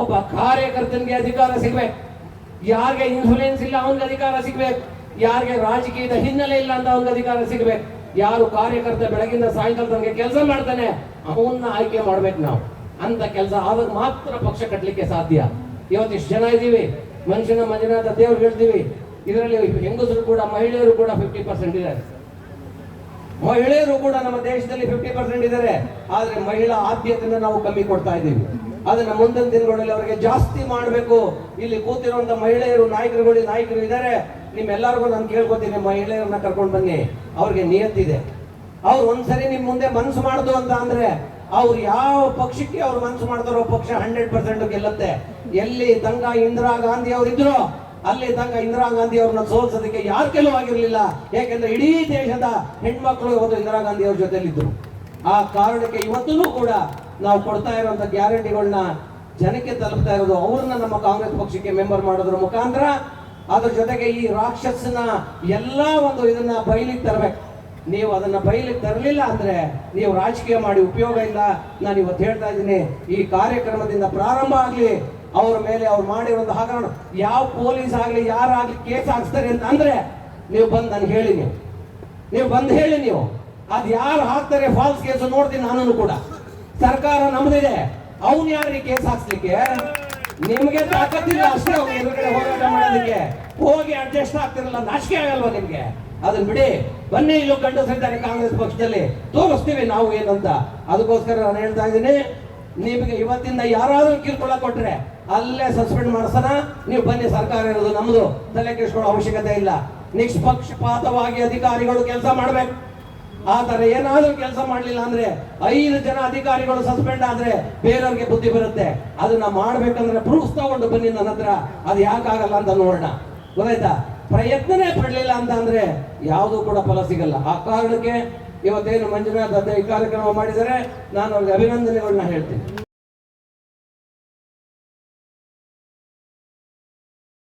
ಒಬ್ಬ ಕಾರ್ಯಕರ್ತನಿಗೆ ಅಧಿಕಾರ ಸಿಗ್ಬೇಕು. ಯಾರಿಗೆ ಇನ್ಫ್ಲೂಯೆನ್ಸ್ ಇಲ್ಲ, ಅವನಿಗೆ ಅಧಿಕಾರ ಸಿಗ್ಬೇಕು. ಯಾರಿಗೆ ರಾಜಕೀಯದ ಹಿನ್ನೆಲೆ ಇಲ್ಲ ಅಂತ ಅವನಿಗೆ ಅಧಿಕಾರ ಸಿಗ್ಬೇಕು. ಯಾರು ಕಾರ್ಯಕರ್ತ ಬೆಳಗಿಂದ ಸಾಯಂಕಾಲ ತನಕ ಕೆಲಸ ಮಾಡ್ತಾನೆ, ಅವನ್ನ ಆಯ್ಕೆ ಮಾಡ್ಬೇಕು ನಾವು. ಅಂತ ಕೆಲಸ ಆದಾಗ ಮಾತ್ರ ಪಕ್ಷ ಕಟ್ಟಲಿಕ್ಕೆ ಸಾಧ್ಯ. ಇವತ್ತಿಷ್ಟು ಜನ ಇದ್ದೀವಿ. ಮನುಷ್ಯನ ಮಂಜುನಾಥ ದೇವ್ರು ಹೇಳ್ತೀವಿ. ಇದರಲ್ಲಿ ಹೆಂಗಸರು ಕೂಡ, ಮಹಿಳೆಯರು ಕೂಡ ಫಿಫ್ಟಿ ಪರ್ಸೆಂಟ್ ಇದ್ದಾರೆ. ಮಹಿಳೆಯರು ಕೂಡ ನಮ್ಮ ದೇಶದಲ್ಲಿ ಫಿಫ್ಟಿ ಪರ್ಸೆಂಟ್ ಇದ್ದಾರೆ. ಆದರೆ ಮಹಿಳಾ ಆದ್ಯತೆಯನ್ನು ನಾವು ಕಮ್ಮಿ ಕೊಡ್ತಾ ಇದ್ದೀವಿ. ಅದನ್ನ ಮುಂದಿನ ದಿನಗಳಲ್ಲಿ ಅವರಿಗೆ ಜಾಸ್ತಿ ಮಾಡಬೇಕು. ಇಲ್ಲಿ ಕೂತಿರುವಂತ ಮಹಿಳೆಯರು, ನಾಯಕರುಗಳು, ನಾಯಕರು ಇದ್ದಾರೆ. ನಿಮ್ಮೆಲ್ಲರಿಗೂ ನಾನು ಕೇಳ್ಕೊತೀನಿ, ಮಹಿಳೆಯರನ್ನ ಕರ್ಕೊಂಡು ಬನ್ನಿ. ಅವ್ರಿಗೆ ನಿಯತ್ತಿದೆ ಅವ್ರು ಒಂದ್ಸರಿ ನಿಮ್ ಮುಂದೆ ಮನಸ್ಸು ಮಾಡುದು ಅಂತ ಅಂದ್ರೆ ಅವ್ರು ಯಾವ ಪಕ್ಷಕ್ಕೆ ಅವ್ರು ಮನಸ್ಸು ಮಾಡ್ತಾರೋ ಪಕ್ಷ ಹಂಡ್ರೆಡ್ ಪರ್ಸೆಂಟ್ ಗೆಲ್ಲುತ್ತೆ. ಎಲ್ಲಿ ತಂಗ ಇಂದಿರಾ ಗಾಂಧಿ ಅವ್ರು ಇದ್ರು, ಅಲ್ಲಿ ತಂಗ ಇಂದಿರಾ ಗಾಂಧಿ ಅವ್ರನ್ನ ಸೋಲ್ಸೋದಕ್ಕೆ ಯಾರು ಆಗಿರಲಿಲ್ಲ. ಯಾಕೆಂದ್ರೆ ಇಡೀ ದೇಶದ ಹೆಣ್ಮಕ್ಳು ಇವತ್ತು ಇಂದಿರಾ ಗಾಂಧಿ ಅವ್ರ ಜೊತೆಲಿದ್ರು. ಆ ಕಾರಣಕ್ಕೆ ಇವತ್ತೂ ಕೂಡ ನಾವು ಕೊಡ್ತಾ ಇರುವಂತ ಗ್ಯಾರಂಟಿಗಳನ್ನ ಜನಕ್ಕೆ ತಲುಪ್ತಾ ಇರೋದು, ಅವ್ರನ್ನ ನಮ್ಮ ಕಾಂಗ್ರೆಸ್ ಪಕ್ಷಕ್ಕೆ ಮೆಂಬರ್ ಮಾಡೋದ್ರ ಮುಖಾಂತರ ಅದ್ರ ಜೊತೆಗೆ ಈ ರಾಕ್ಷಸನ ಎಲ್ಲಾ ಒಂದು ಇದನ್ನ ಬಯಲಿಗೆ ತರಬೇಕು. ನೀವು ಅದನ್ನ ಬಯಲಿಗೆ ತರಲಿಲ್ಲ ಅಂದ್ರೆ ನೀವು ರಾಜಕೀಯ ಮಾಡಿ ಉಪಯೋಗ ಇಲ್ಲ. ನಾನು ಇವತ್ತು ಹೇಳ್ತಾ ಇದ್ದೀನಿ, ಈ ಕಾರ್ಯಕ್ರಮದಿಂದ ಪ್ರಾರಂಭ ಆಗ್ಲಿ, ಅವ್ರ ಮೇಲೆ ಅವ್ರು ಮಾಡಿರೋ ಹಗರಣ. ಯಾವ ಪೊಲೀಸ್ ಆಗ್ಲಿ, ಯಾರಾಗ್ಲಿ ಕೇಸ್ ಹಾಕ್ಸ್ತಾರೆ ಅಂತ ಅಂದ್ರೆ ನೀವು ಬಂದು ನಾನು ಹೇಳಿ ನೀವು. ನೀವು ಬಂದು ಹೇಳಿ ನೀವು. ಅದು ಯಾರು ಹಾಕ್ತಾರೆ ಫಾಲ್ಸ್ ಕೇಸ್ ನೋಡ್ತೀನಿ ನಾನು ಕೂಡ. ಸರ್ಕಾರ ನಮ್ದಿದೆ. ಅವನ್ ಯಾರಿಗೆ ಕೇಸ್ ಹಾಕ್ಸ್ಲಿಕ್ಕೆ? ನಿಮ್ಗೆ ತಾಕತ್ತಿಲ್ಲ ಅಷ್ಟೇ ಎದುರುಗಡೆ ಹೋರಾಟ ಮಾಡೋದಕ್ಕೆ. ಹೋಗಿ ಅಡ್ಜಸ್ಟ್ ಆಗ್ತಿರಲ್ಲ ನಾಚಿಕೆ ಆಗಲ್ವಾ ನಿಮ್ಗೆ? ಅದನ್ನ ಬಿಡಿ. ಬನ್ನಿ ಇಲ್ಲೂ ಗಂಡಸರಿದ್ದಾರೆ ಕಾಂಗ್ರೆಸ್ ಪಕ್ಷದಲ್ಲಿ. ತೋರಿಸ್ತೀವಿ ನಾವು ಏನಂತ. ಅದಕ್ಕೋಸ್ಕರ ನಾನು ಹೇಳ್ತಾ ಇದ್ದೀನಿ, ನಿಮಗೆ ಇವತ್ತಿಂದ ಯಾರಾದ್ರೂ ಕಿರ್ಕೊಳ ಕೊಟ್ರೆ ಅಲ್ಲೇ ಸಸ್ಪೆಂಡ್ ಮಾಡಿಸೋಣ. ನೀವು ಬನ್ನಿ ಸರ್ಕಾರ ಇರೋದು ನಮ್ದು. ತಲೆ ಕೆಡಿಸ್ಕೊಳ್ಳೋ ಅವಶ್ಯಕತೆ ಇಲ್ಲ. ನಿಷ್ಪಕ್ಷಪಾತವಾಗಿ ಅಧಿಕಾರಿಗಳು ಕೆಲಸ ಮಾಡ್ಬೇಕು. ಆ ತರ ಏನಾದ್ರೂ ಕೆಲಸ ಮಾಡ್ಲಿಲ್ಲ ಅಂದ್ರೆ ಐದು ಜನ ಅಧಿಕಾರಿಗಳು ಸಸ್ಪೆಂಡ್ ಆದ್ರೆ ಬೇರೆಯವ್ರಿಗೆ ಬುದ್ಧಿ ಬರುತ್ತೆ. ಅದನ್ನ ಮಾಡ್ಬೇಕಂದ್ರೆ ಪ್ರೂಫ್ ತಗೊಂಡು ಬನ್ನಿ ನನ್ನ ಹತ್ರ. ಅದು ಯಾಕಾಗಲ್ಲ ಅಂತ ನೋಡೋಣ. ಗೊತ್ತಾಯ್ತಾ? ಪ್ರಯತ್ನನೇ ಪಡಲಿಲ್ಲ ಅಂತ ಅಂದ್ರೆ ಯಾವುದು ಕೂಡ ಫಲ ಸಿಗಲ್ಲ. ಆ ಕಾರಣಕ್ಕೆ ಇವತ್ತೇನು ಮಂಜುನಾಥ್ ಅದೇ ಈ ಕಾರ್ಯಕ್ರಮ ಮಾಡಿದರೆ ನಾನು ಅವ್ರಿಗೆ ಅಭಿನಂದನೆಗಳನ್ನ ಹೇಳ್ತೀನಿ.